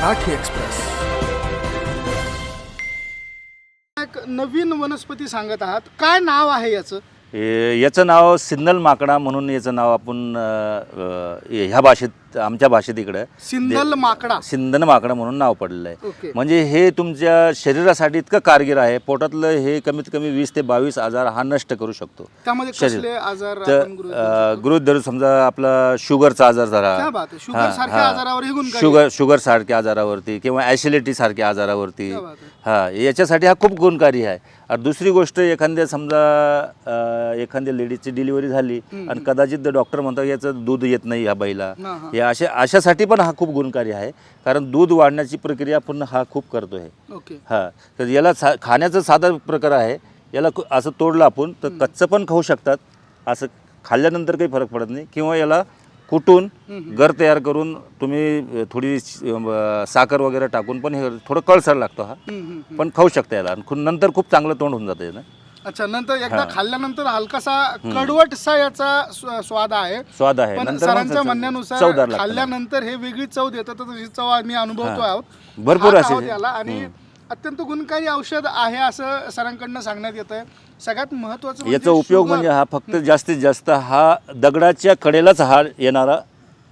Marathi express. एक नवीन वनस्पती सांगत आहात. काय नाव आहे याचं? हे- याचं नाव सिन्नल माकडा म्हणून याचं नाव आपण ह्या भाषेत आमच्या भाषेत इकडं. सिंदल माकडा. सिंदन माकडा म्हणून नाव पडलेलं आहे म्हणजे हे तुमच्या शरीरासाठी इतकं कारगिर आहे पोटातलं हे कमीत कमी वीस ते बावीस आजार हा नष्ट करू शकतो. शरीर. गृहीत धरू समजा आपला शुगरचा आजार क्या झाला शुगर शुगर शुगर सारख्या आजारावरती किंवा ॲसिडिटी सारख्या आजारावरती. हा याच्यासाठी हा खूप गुणकारी आहे. आणि दुसरी गोष्ट एखाद्या समजा एखाद्या लेडीजची डिलिव्हरी झाली आणि कदाचित डॉक्टर म्हणतात याचं दूध येत नाही ह्या बाईला. हा. या अशा अशासाठी पण हा खूप गुणकारी आहे. कारण दूध वाढण्याची प्रक्रिया पूर्ण हा खूप करतो आहे ओके. हा तर याला सा खाण्याचा साधा प्रकार आहे. याला असं तोडलं आपण तर कच्चं पण खाऊ शकतात. असं खाल्ल्यानंतर काही फरक पडत नाही. किंवा याला कुटून गर तयार करून तुम्ही थोडी साखर वगैरे टाकून पण हे थोडं कळसर लागतो हा. पण खाऊ शकता याला. नंतर खूप चांगलं तोंड होऊन जातं यानं अच्छा नंतर एकदा खाल्ल्यानंतर हलकासा कडवटसा याचा स्व- स्वाद आहे. स्वाद आहे. पण नंतर मग सरांच्या म्हणण्यानुसार लागतं. खाल्ल्यानंतर हे वेगळी चव देतं तर तशी चव आम्ही अनुभवतो आहोत. भरपूर खात असे- आहोत याला आणि अत्यंत गुणकारी औषध आहे असं सरांकडनं सांगण्यात येत आहे सगळ्यात महत्वाचं म्हणजे याचा उपयोग म्हणजे हा फक्त जास्तीत जास्त हा दगडाच्या कडेलाच हा येणारा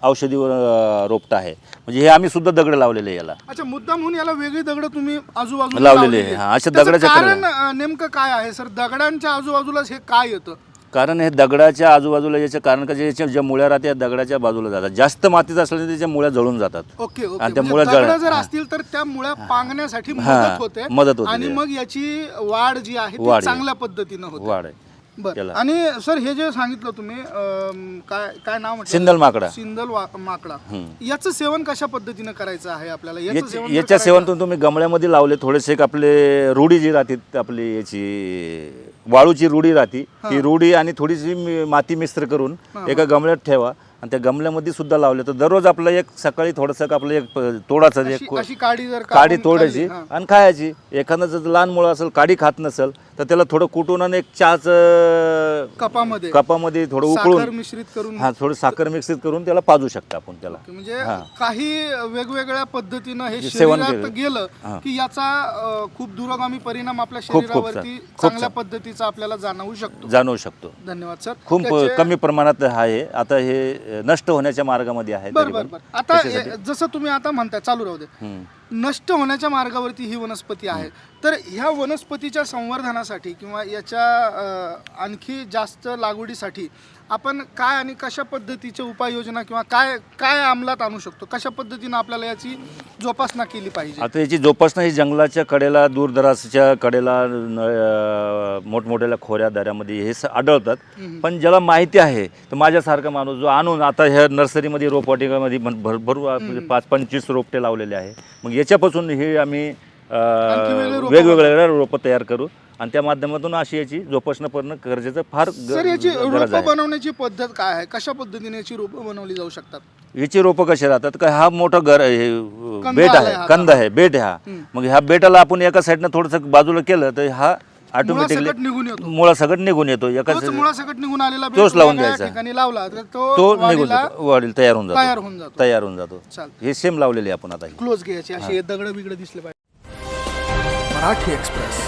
औषधी अ, रोपटा आहे. म्हणजे हे आम्ही सुद्धा दगड लावलेले आहे याला. अच्छा मुद्दा म्हणून याला वेगळी दगड तुम्ही आजूबाजूला लावलेली आहे. हा, अशा त्याचं दगडाच्या कारण. अं, नेमकं काय आहे? सर दगडांच्या आजूबाजूलाच हे काय येतं? कारण हे दगडाच्या आजूबाजूला याचं कारण का जे याच्या ज्या मुळ्या राहतात त्या दगडाच्या बाजूला जातात. जास्त मातीत असल्याने त्याच्या मुळ्या जळून जातात. Okay okay. आणि त्या म्हणजे मुळ्या दगडं जळ- जर हा. असतील तर त्या मुळ्या पांगण्यासाठी मदत होते. मदत होते आणि. मग याची वाढ जी आहे ती वाढ आहे. चांगल्या पद्धतीनं होते. वाढ आहे. बरं. त्याला. आणि सर हे जे सांगितलं तुम्ही काय काय नाव म्हटलं? सिंदल माकडा. सिंदल वा- माकडा. हम्म. याचं सेवन कशा पद्धतीनं करायचं आहे आपल्याला? याचं याच्या- सेवन जर याच्या करायचं- सेवन तुम्ही गमल्यामध्ये लावले थोडेसे एक आपले रुडी जी राहते आपली याची वाळूची रुडी राहते ती रुडी आणि थोडीशी मी- माती मिश्र करून एका गमल्यात ठेवा. आणि त्या गमल्यामध्ये सुद्धा लावले तर दररोज आपलं एक सकाळी थोडंसं आपलं एक प- तोडाचं अशी एक अशी काडी जर काडी काढून तोडायची खाल्ली, हा. आणि खायची. एखादं जर लहान मुलं असेल काडी खात नसेल तर त्याला थोडं कुटून आणि एक चहाचं कपामध्ये. कपामध्ये थोडं साखर उकळून मिश्रित करून. हा थोडं साखर मिक्सित करून त्याला पाजू शकता आपण त्याला. म्हणजे हा. काही वेगवेगळ्या पद्धतीनं हे जे सेवन शरीरात केलं. गेलं हा. की याचा अं, खूप दूरगामी परिणाम आपल्या खूप शरीरावरती खूप चांगल्या पद्धतीचा आपल्याला जाणवू शकतो. जाणवू शकतो. धन्यवाद सर. खूप त्याचे- कमी प्रमाणात आहे. आता हे नष्ट होण्याच्या मार्गामध्ये आहे बर तरी बर पण. बर आता त्याच्यासाठी- जसं तुम्ही आता म्हणताय चालू राहू दे. हम्म. नष्ट होण्याच्या मार्गावरती ही वनस्पती आहे. तर ह्या वनस्पतीच्या संवर्धनासाठी किंवा याच्या आणखी जास्त लागवडीसाठी आपण काय आणि कशा पद्धतीच्या उपाययोजना किंवा काय काय अंमलात आणू शकतो? कशा पद्धतीनं आपल्याला याची जोपासना केली पाहिजे? आता याची जोपासना ही जंगलाच्या कडेला दूरदराजच्या कडेला मोठमोठ्या खोऱ्या दऱ्यामध्ये हे आढळतात. पण ज्याला माहिती आहे तर माझ्यासारखा माणूस जो आणून आता ह्या नर्सरीमध्ये रोपवाटिकामध्ये भर- भरभर आपले पाच पंचवीस रोपटे लावलेले आहे. मग याच्यापासून हे आम्ही वेगवेगळ्या रोपं तयार करू. आणि त्या माध्यमातून अशी याची जोपासना करणं गरजेचं फार सर याची रोपं बनवण्याची पद्धत काय आहे? कशा पद्धतीने याची रोपं बनवली जाऊ शकतात? याची रोपं कशी राहतात? का हा मोठा घर हे बेट आहे कंद आहे बेट आहे हा. मग ह्या बेटाला आपण एका साईडनं थोडंसं बाजूला केलं तर हा मुळासकट निघून येतो. मुळा सगळं निघून येतो. एका तोच मुळासकट निघून आलेला बेट तोच लावून द्यायचा. ठिकाणी लावला तर तो तो निघून वाढीला जातो. तयार होऊन तयार जातो होऊन जातो. तयार होऊन जातो. चालतं. हे सेम लावलेले आपण आता हे. क्लोज घ्यायची. असे दगड बिगड दिसले पाहिजे. मराठी एक्सप्रेस.